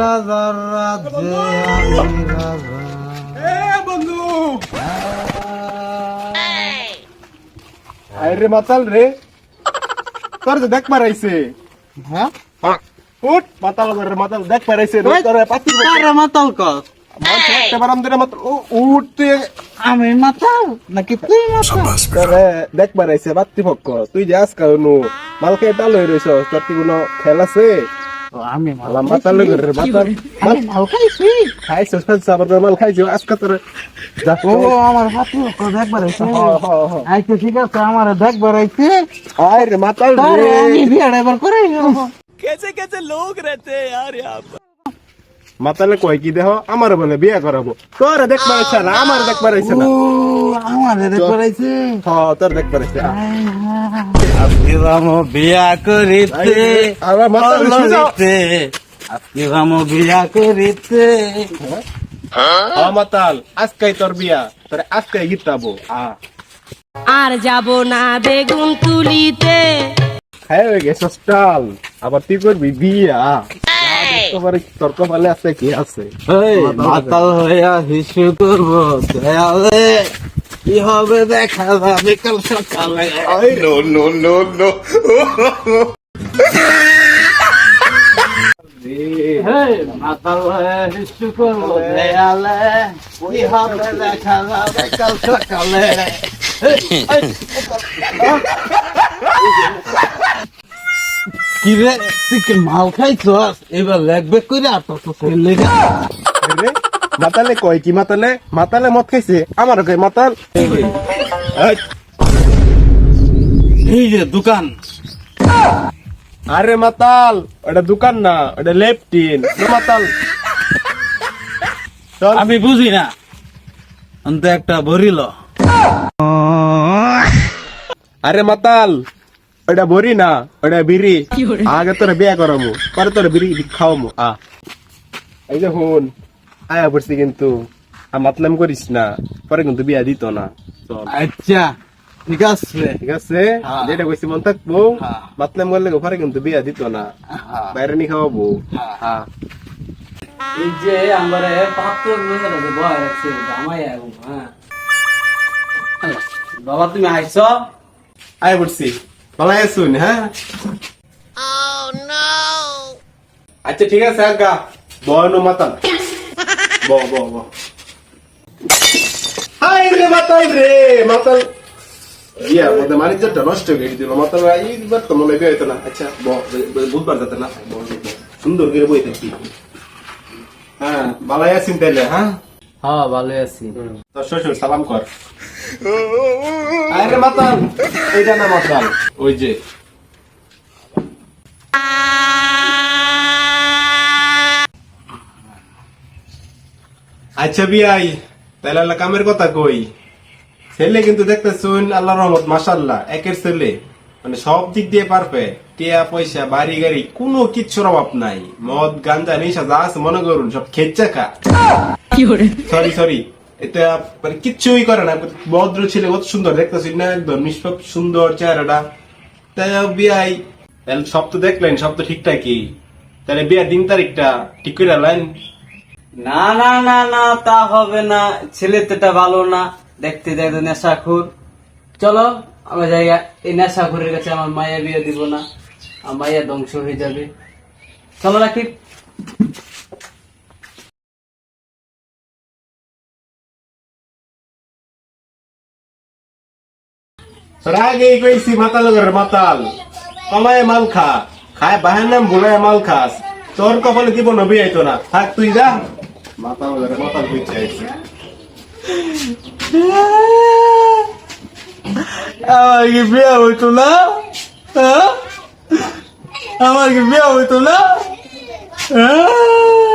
রাজার রাজ্যে আমি রাজা এ বন্ধু। আরে মাতাল রে। তোর তো দেখ মারাইছে। হ্যাঁ? উঠ মাতাল রে মাতাল দেখ মারাইছে। তোর পাতি কারে। মাতাল। তুই আমি মাতাল? নাকি তুই মাতাল? দেখ মারাইছে বাত্তি ফক্ক তুই যে আজকাল নু মাল খেয়ে টাল হয়ে রইছ তোর কি কোনো খেল আছে? ও, আমি মাল আলা মাতাল রে মাতাল আমি মাল খাইছি খাইছ ফেলছ আবার মাল খাইছ আজকে তোর যা ও আমার হাতে দেখবার হইছে হ হ হ আচ্ছা ঠিক আছে আমার দেখবার হইছে আরে মাতাল কয় কি দেহ? আমার বলে বিয়ে করাবো। তোর দেখবার পারাইছে না আমার দেখ পারাইছে না। আমার দেখবার হইছে হ তোর দেখ পারাইছে আজকে রামো বিয়া করিতে আমার মাতাল করিতে আজকে রামো বিয়া করিতে। মাতাল আজকাই তোর বিয়া। তোর আজকাই গীতাবো আ। আর যাব না বেগুন তুলিতে। হয়ে গেছে স্টাল আবার তুই করবি বিয়া। তর্ক পালে আছে কি? আছে। মাতাল হইয়া হিসু করব দয়ালে। কি হবে দেখা যাবে কাল সকালে। মাতাল হইয়া হিসু করব দয়ালে। কি হবে দেখা যাবে কাল সকালে। কি রে তুই কি মাল খাইছস? এবার লাগবে করে আর তো তো ছেলে রে, মাতালে কয় কি মাতালে? মাতালে মদ খাইছে আমার কয় মাতাল। এই, যে দোকান। আরে মাতাল ওটা দোকান না ওটা লেফটিন মাতাল। আমি বুঝি না। অন্ত একটা ভরিল। আরে মাতাল ওটা বরি না ওটা বিড়ি। আগে তোরা বিয়া করামু পরে তোরা বিড়ি খাওয়ামু। আ। এই যে হুন আয়া পড়ছি কিন্তু আর মাতলাম করিস না পরে কিন্তু বিয়া দিত না। আচ্ছা ঠিক আছে। ঠিক আছে। যেটা কইছি মন থাকব। মাতলাম করলে পরে কিন্তু বিয়া দিত না। বাইরে নি খাওয়াবো। হ্যাঁ এই যে আমার পাত্র মেয়ের আছে বয় রাখছে জামাই হ্যাঁ। বাবা তুমি আইছ? আয়া পড়ছি। পালাই আসুন হ্যাঁ? আচ্ছা ঠিক আছে আজ্ঞা। বয়নো মাতাল। ব ব ব। হাই রে মাতাল রে মাতাল। ইয়া মধ্যে মানিজ্যটা নষ্ট করে দিল। মাতাল এইবার তো মনে হয় না। আচ্ছা ব বুধবার যাতে না। সুন্দর করে বই থাকবি। হ্যাঁ বালাই আছেন তাইলে হ্যাঁ? হ্যাঁ ভালো আছি। তোর শ্বশুর সালাম কর। আরে মাতাল এইটা না মাতাল। ওই যে। আচ্ছা বিয়াই তাহলে আল্লাহ কামের কথা কই? ছেলে কিন্তু দেখতে শুন আল্লাহ রহমত মাসাল্লাহ একের ছেলে। মানে সব দিক দিয়ে পারবে টিয়া পয়সা বাড়ি গাড়ি কোনো কিচ্ছুর অভাব নাই। মদ গাঞ্জা নেশা যা আছে মনে করুন সব খেচ্চাকা। সরি সরি এটা মানে কিচ্ছুই করে না ভদ্র ছেলে, কত সুন্দর, দেখতেছি না একদম নিষ্পক্ষ সুন্দর চেহারাটা। তাই বিয়াই, তাহলে সব তো দেখলেন, সব তো ঠিকঠাকই তাহলে বিয়ার দিন তারিখটা ঠিক করে লাইন না না না না, তা হবে না, ছেলে তো এটা ভালো না, দেখতে দেখতে নেশাখুর। চলো, আমার জায়গা এই নেশাখুরের কাছে আমার মায়া বিয়ে দিব না, আমার মায়া ধ্বংস হয়ে যাবে। চলো রাখি আগেই কইছি মাতাল ঘরের মাতাল। কমায় মাল খা, খায় বাহের নাম ভুলায় মাল খাস। তোর কপালে দিব নবী আইতো না। থাক, তুই যা। মাতাল ঘরের মাতাল কইতে আইছি। আমার কি বিয়ে হইতো না? হ্যাঁ? আমার কি বিয়া হইতো না? হ্যাঁ?